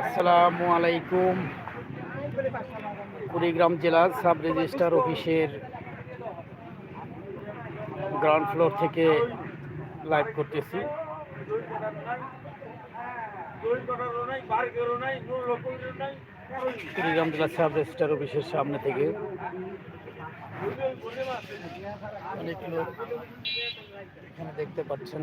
আসসালামু আলাইকুম। কুড়িগ্রাম জেলা সাব রেজিস্ট্রার অফিসের গ্রাউন্ড ফ্লোর থেকে লাইভ করতেছি। কুড়িগ্রাম জেলা সাব রেজিস্ট্রার অফিসের সামনে থেকে অনেক লোক এখানে দেখতে পাচ্ছেন।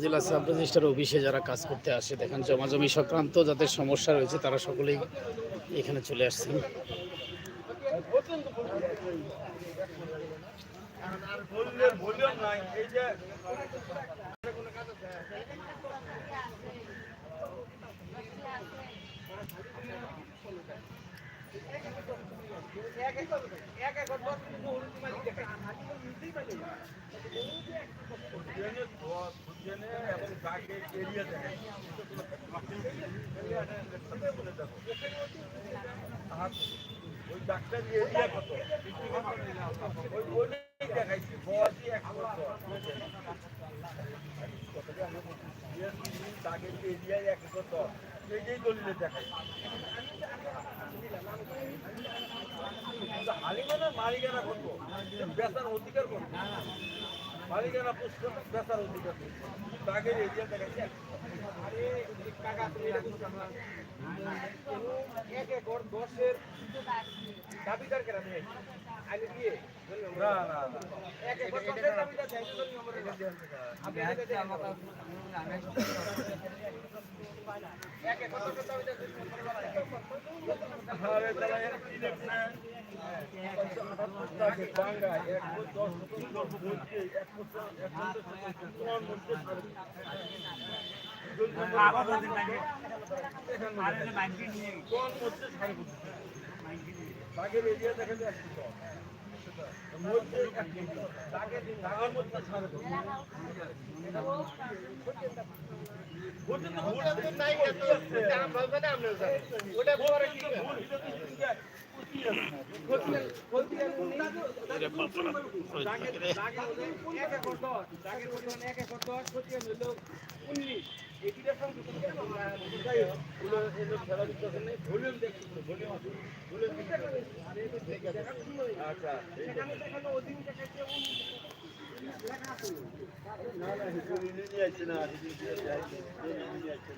জেলা সাব রেজিস্ট্রার অফিসে যারা কাজ করতে আসে, দেখেন জমাজমি সংক্রান্ত যাদের সমস্যা রয়েছে, তারা সকলেই এখানে চলে আসছেন। ওই ডাক্তার এরিয়া কত ওই ওইটাই দেখাইছি বয়সই এক বছর দাগের এরিয়ায় এক বছর এইটাই দলিলে দেখাই হালিমানা মালিকানা কত? বেচার অধিকার কত? মালিকানা পুস্তক বেচার অধিকার দাগের এরিয়া দেখাইছে এক একর দশের দাবিদার কেন নিয়ে আইলে দিয়ে না না না এক একর দশের দাবিদার চাই তো নম্বর আপনি আইলে দেন এক একর দশের দাবিদার আরে তাহলে এর কি দেখনা বাঙ্গা এক দশ দশ বলছে এক বছর এক বছর তোমার মধ্যে কোন মধ্যে সাড়ে বাঘের এরিয়া দেখা যায় একশো দশ মধ্যে এক কেজি। বাঘের ঢাকার মধ্যে সাড়ে দশ আচ্ছা না না হিসেবে নিয়ে যাচ্ছে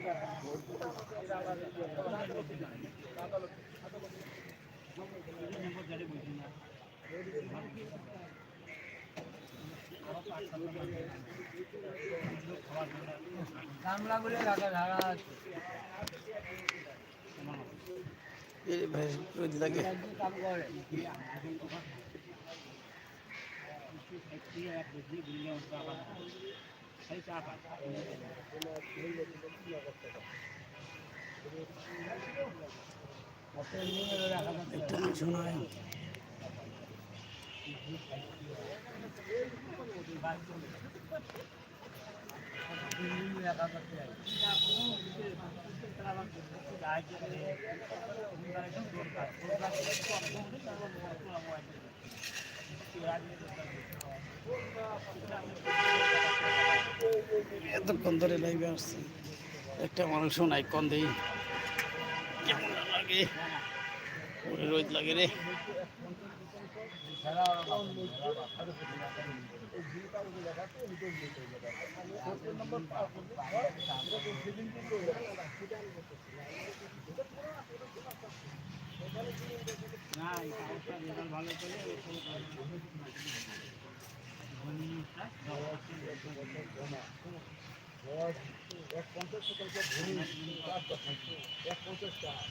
না হিসেবে নিয়ে যাচ্ছে না মোর কি দুজন লোক কিনছে সে তুই দিয়ে পাইছ এই ভাই রোদ লাগে একটু কিছু নাই এতক্ষণ ধরে লাইভে আসছি। একটা মানুষও নাই কন দেই। কেমন লাগে? রোদ লাগে রে। নাই কে গায় নাই কে শূন্যতেই আছে ভলিউম আছে পাঁচ অব্দি ছয় আছে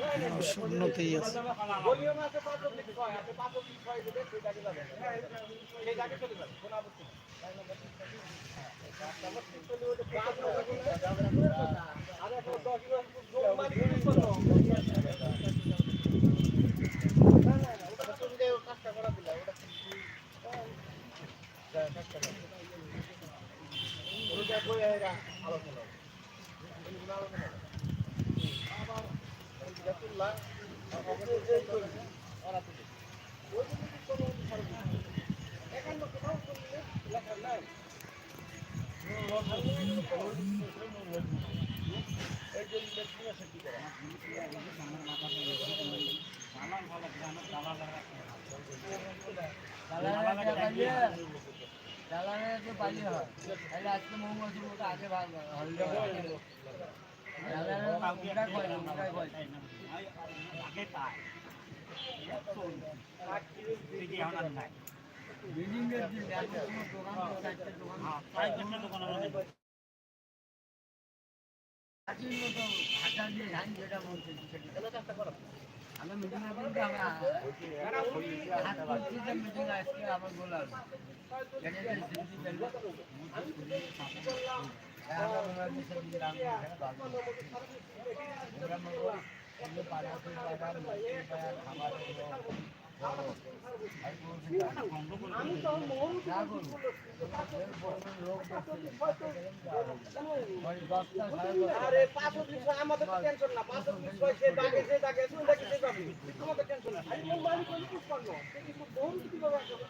ছয় আছে। আরে এখন দশ মিনিট জোর মারি রিলিজ করো। না, না, না, ওটা তো তুমি কাজটা করা দিলা, ওটা যা, কাজটা করো। ওটা করে এরা আলোচনা হবে। এগুলো আলোচনা হবে। আবার ওইটা তুললা, আবার ওটা এই করবি, ওরা তুলবে। ওই যে যদি কোনো ছাড়বে না। একান্ন কোথাও করলে লেখা নাই। এই যে ইলেকট্রিক আছে কি করা? জ্বালানো পালি হয় তাহলে আজকে মৌমাছি ওটা আগে ভাগ হলদে জ্বালানো ওটা কয় না ওটা কয় বিল্ডিং এর দিন এত কোনো দোকান দিয়ে ধান যেটা বলছে সেটা আমি তো মোহন আরে পাঁচ আমাদের টেনশন না। পাঁচ সে দাগে সে দাগে আছে ওটা কিছু পাবি আমাদের টেনশন না আরে মোর বাড়ি কোন কিছু করল সে কিছু বহু কিছু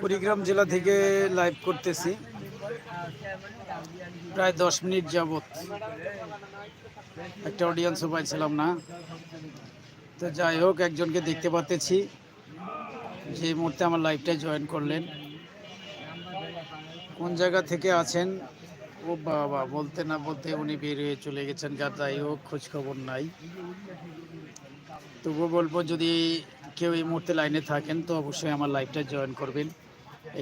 কুড়িগ্রাম জেলা থেকে লাইভ করতেছি। প্রায় দশ মিনিট যাবত একটা অডিয়েন্সও পাইছিলাম না। তো যাই হোক, একজনকে দেখতে পাচ্তেছি যে মুহূর্তে আমার লাইভটা জয়েন করলেন। কোন জায়গা থেকে আছেন? ও বাবা, বলতে না বলতে উনি বের হয়ে চলে গেছেন যার যাই হোক খোঁজ খবর নাই। তবুও বলব, যদি কেউ এই মুহূর্তে লাইনে থাকেন, তো অবশ্যই আমার লাইভটা জয়েন করবেন।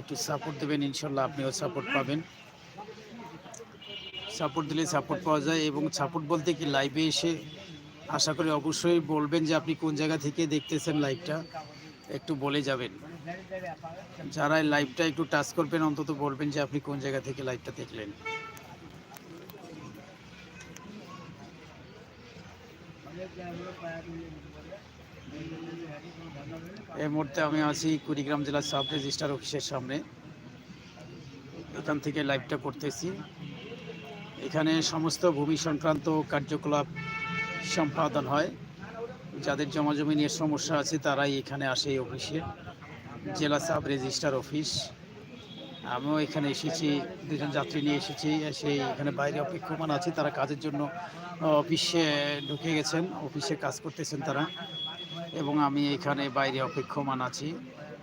একটু সাপোর্ট দেবেন, ইনশাল্লাহ আপনিও সাপোর্ট পাবেন। সাপোর্ট দিলে সাপোর্ট পাওয়া যায় এবং সাপোর্ট বলতে কি লাইভে এসে আশা করি অবশ্যই বলবেন যে আপনি কোন জায়গা থেকে দেখতেছেন লাইভটা একটু বলে যাবেন। যারা লাইভটা একটু টাচ করবেন, অন্তত বলবেন যে আপনি কোন জায়গা থেকে লাইভটা দেখলেন। এই মুহূর্তে আমি আছি কুড়িগ্রাম জেলার সাব রেজিস্ট্রার অফিসের সামনে। এখান থেকে লাইভটা করতেছি। এখানে সমস্ত ভূমি সংক্রান্ত কার্যকলাপ সম্পাদন হয়। যাদের জমাজমি নিয়ে সমস্যা আছে, তারাই এখানে আসে এই অফিসে। জেলা সাব রেজিস্ট্রার অফিস। আমিও এখানে এসেছি, দুজন যাত্রী নিয়ে এসেছি, এসে এখানে বাইরে অপেক্ষমান আছে। তারা কাজের জন্য অফিসে ঢুকে গেছেন, অফিসে কাজ করতেছেন তারা। এবং আমি এখানে বাইরে অপেক্ষমান আছি।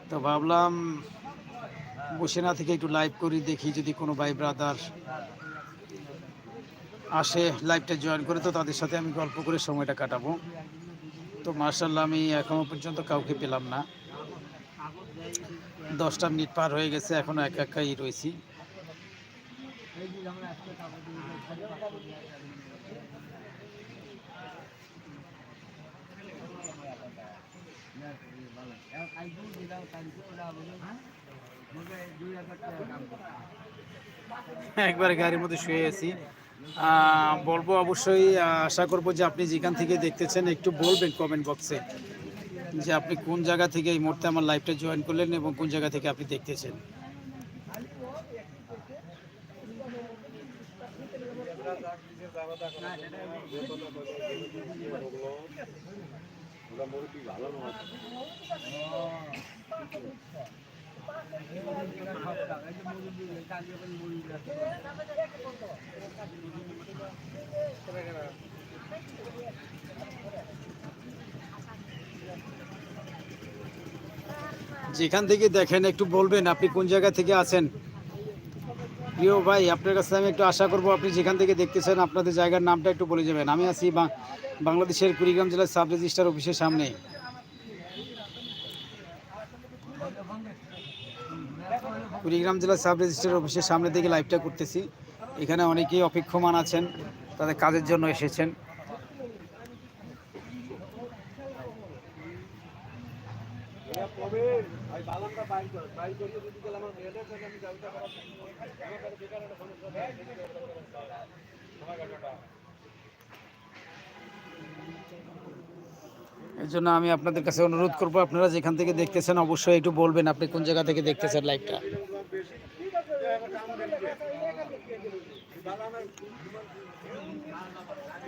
তো ভাবলাম, বসে না থেকে একটু লাইভ করি, দেখি যদি কোনো ভাই ব্রাদার আসে লাইভটা জয়েন করে, তো তাদের সাথে আমি গল্প করে সময়টা কাটাবো। তো মার্শাল্লাহ আমি এখনও পর্যন্ত কাউকে পেলাম না। দশটা মিনিট পার হয়ে গেছে এখনও একা একাই রয়েছি। একবারে গাড়ির মধ্যে শুয়ে আছি। বলব অবশ্যই আশা করব যে আপনি যেখান থেকে দেখতেছেন একটু বলবেন কমেন্ট বক্সে যে আপনি কোন জায়গা থেকে এই মুহূর্তে আমার লাইভটা জয়েন করলেন এবং কোন জায়গা থেকে আপনি দেখতেছেন। যেখান থেকে দেখেন, একটু বলবেন আপনি কোন জায়গা থেকে আছেন? প্রিয় ভাই, আপনার কাছে আমি একটু আশা করব আপনি যেখান থেকে দেখতেছেন, আপনাদের জায়গার নামটা একটু বলে যাবেন। আমি আছি বাংলাদেশের কুড়িগ্রাম জেলার সাব রেজিস্ট্রার অফিসের সামনে। কুড়িগ্রাম জেলার সাব রেজিস্ট্রার অফিসের সামনে থেকে লাইভটা করতেছি। এখানে অনেকেই অপেক্ষমান আছেন, তাদের কাজের জন্য এসেছেন। এর জন্য আমি আপনাদের কাছে অনুরোধ করব, আপনারা যেখান থেকে দেখতেছেন অবশ্যই একটু বলবেন, আপনি কোন জায়গা থেকে দেখতেছেন লাইভটা?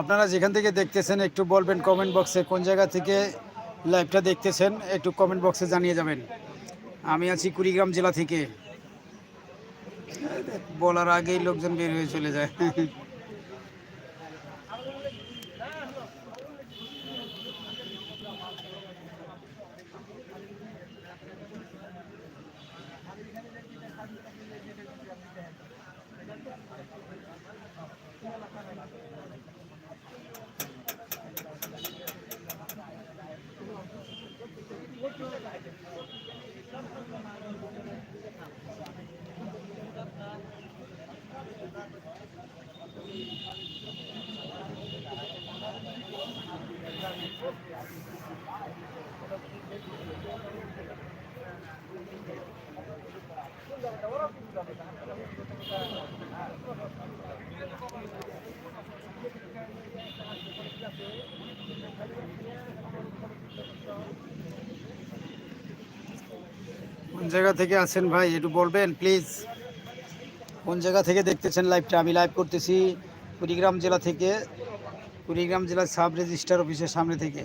আপনারা যেখান থেকে দেখতেছেন, একটু বলবেন কমেন্ট বক্সে কোন জায়গা থেকে লাইভটা দেখতেছেন, একটু কমেন্ট বক্সে জানিয়ে যাবেন। আমি আছি কুড়িগ্রাম জেলা থেকে। বলার আগেই লোকজন বের হয়ে চলে যায়। জায়গা থেকে আছেন ভাই, একটু বলবেন প্লিজ কোন জায়গা থেকে দেখতেছেন লাইভটা আমি লাইভ করতেছি কুড়িগ্রাম জেলা থেকে, কুড়িগ্রাম জেলার সাব রেজিস্টার অফিসের সামনে থেকে।